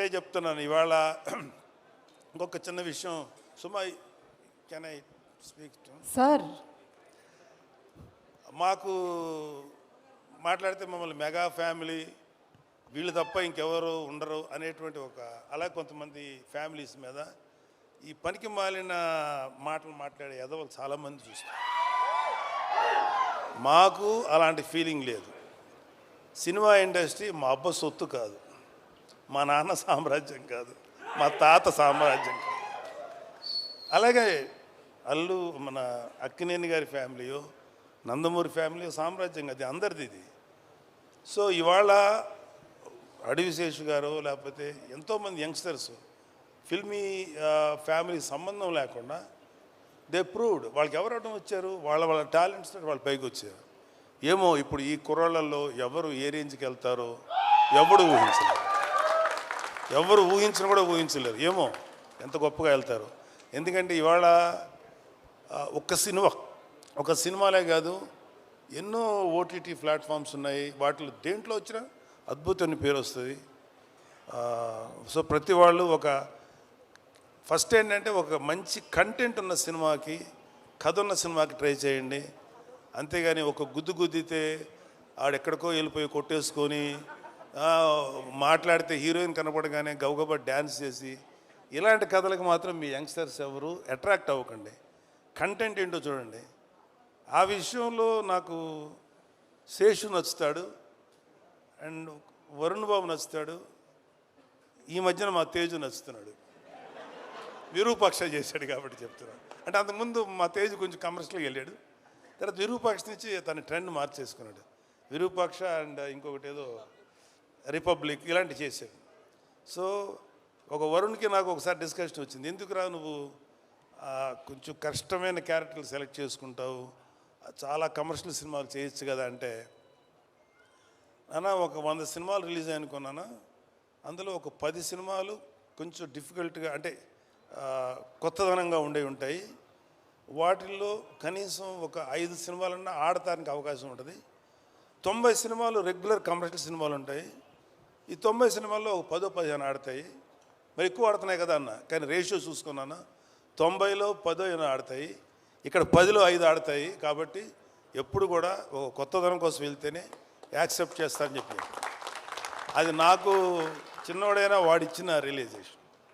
ఒకటే చెప్తున్నాను. ఇవాళ ఇంకొక చిన్న విషయం. సుమా కెన్ ఐ స్పీక్ సార్. మాకు మాట్లాడితే మమ్మల్ని మెగా ఫ్యామిలీ వీళ్ళు తప్ప ఇంకెవరు ఉండరు అనేటువంటి ఒక అలా కొంతమంది ఫ్యామిలీస్ మీద ఈ పనికి మాలిన మాటలు మాట్లాడే ఎదవలు చాలామంది చూస్తాం మాకు అలాంటి ఫీలింగ్ లేదు. సినిమా ఇండస్ట్రీ మా అబ్బ సొత్తు కాదు. మా నాన్న సామ్రాజ్యం కాదు మా తాత సామ్రాజ్యం కాదు. అలాగే అల్లు మన అక్కినేని గారి ఫ్యామిలీయో నందమూరి ఫ్యామిలీ సామ్రాజ్యం అది అందరిది ఇది. సో ఇవాళ అడవిశేషు గారు లేకపోతే ఎంతోమంది యంగ్స్టర్స్ ఫిల్మీ ఫ్యామిలీ సంబంధం లేకుండా దే ప్రూవ్డ్. వాళ్ళకి ఎవరు వచ్చారు? వాళ్ళ వాళ్ళ టాలెంట్స్ వాళ్ళు పైకి వచ్చారు. ఏమో ఇప్పుడు ఈ కుర్రాళ్ళల్లో ఎవరు ఏ రేంజ్కి వెళ్తారో ఎవడు ఊహించలేదు. ఎవరు ఊహించిన కూడా ఊహించలేరు. ఏమో? ఎంత గొప్పగా వెళ్తారు. ఎందుకంటే ఇవాళ ఒక్క సినిమా ఒక సినిమాలే కాదు ఎన్నో ఓటీటీ ప్లాట్ఫామ్స్ ఉన్నాయి. వాటిలో దేంట్లో వచ్చినా అద్భుతమైన పేరు వస్తుంది. సో ప్రతి వాళ్ళు ఒక ఫస్ట్ ఏంటంటే ఒక మంచి కంటెంట్ ఉన్న సినిమాకి కథ ఉన్న సినిమాకి ట్రై చేయండి. అంతేగాని ఒక గుద్దు గుద్దితే ఆడెక్కడికో వెళ్ళిపోయి కొట్టేసుకొని మాట్లాడితే హీరోయిన్ కనపడగానే గబగబా డ్యాన్స్ చేసి ఇలాంటి కథలకు మాత్రం మీ యంగ్స్టర్స్ ఎవరు అట్రాక్ట్ అవ్వకండి. కంటెంట్ ఏంటో చూడండి. ఆ విషయంలో నాకు శేషు నచ్చుతాడు అండ్ వరుణ్ బాబు నచ్చుతాడు ఈ మధ్యన మా తేజు నచ్చుతున్నాడు. విరూపాక్ష చేశాడు కాబట్టి చెప్తున్నాను అంటే అంతకుముందు మా తేజు కొంచెం కమర్షియల్గా వెళ్ళాడు తర్వాత విరూపాక్ష నుంచి తన ట్రెండ్ మార్చేసుకున్నాడు. విరూపాక్ష అండ్ ఇంకొకటి ఏదో రిపబ్లిక్ ఇలాంటి చేశాడు. సో ఒక వరుణ్కి నాకు ఒకసారి డిస్కషన్ వచ్చింది. ఎందుకురా నువ్వు? కొంచెం కష్టమైన క్యారెక్టర్లు సెలెక్ట్ చేసుకుంటావు. చాలా కమర్షియల్ సినిమాలు చేయొచ్చు కదా అంటే నాన్న ఒక వంద సినిమాలు రిలీజ్ అనుకున్నాను అందులో ఒక పది సినిమాలు కొంచెం డిఫికల్ట్గా అంటే కొత్తదనంగా ఉండే ఉంటాయి. వాటిల్లో కనీసం ఒక ఐదు సినిమాలన్నా ఆడటానికి అవకాశం ఉంటుంది. తొంభై సినిమాలు రెగ్యులర్ కమర్షియల్ సినిమాలు ఉంటాయి. ఈ తొంభై సినిమాల్లో ఒక పదో పదిహేను ఆడతాయి. మరి ఎక్కువ ఆడుతున్నాయి కదా అన్న. కానీ రేషియో చూసుకున్నాను తొంభైలో పదో ఏమో ఆడతాయి. ఇక్కడ పదిలో ఐదు ఆడతాయి. కాబట్టి ఎప్పుడు కూడా ఒక కొత్తదనం కోసం వెళ్తేనే యాక్సెప్ట్ చేస్తానని చెప్పి. అది నాకు చిన్నవాడైనా వాడిచ్చిన రియలైజేషన్.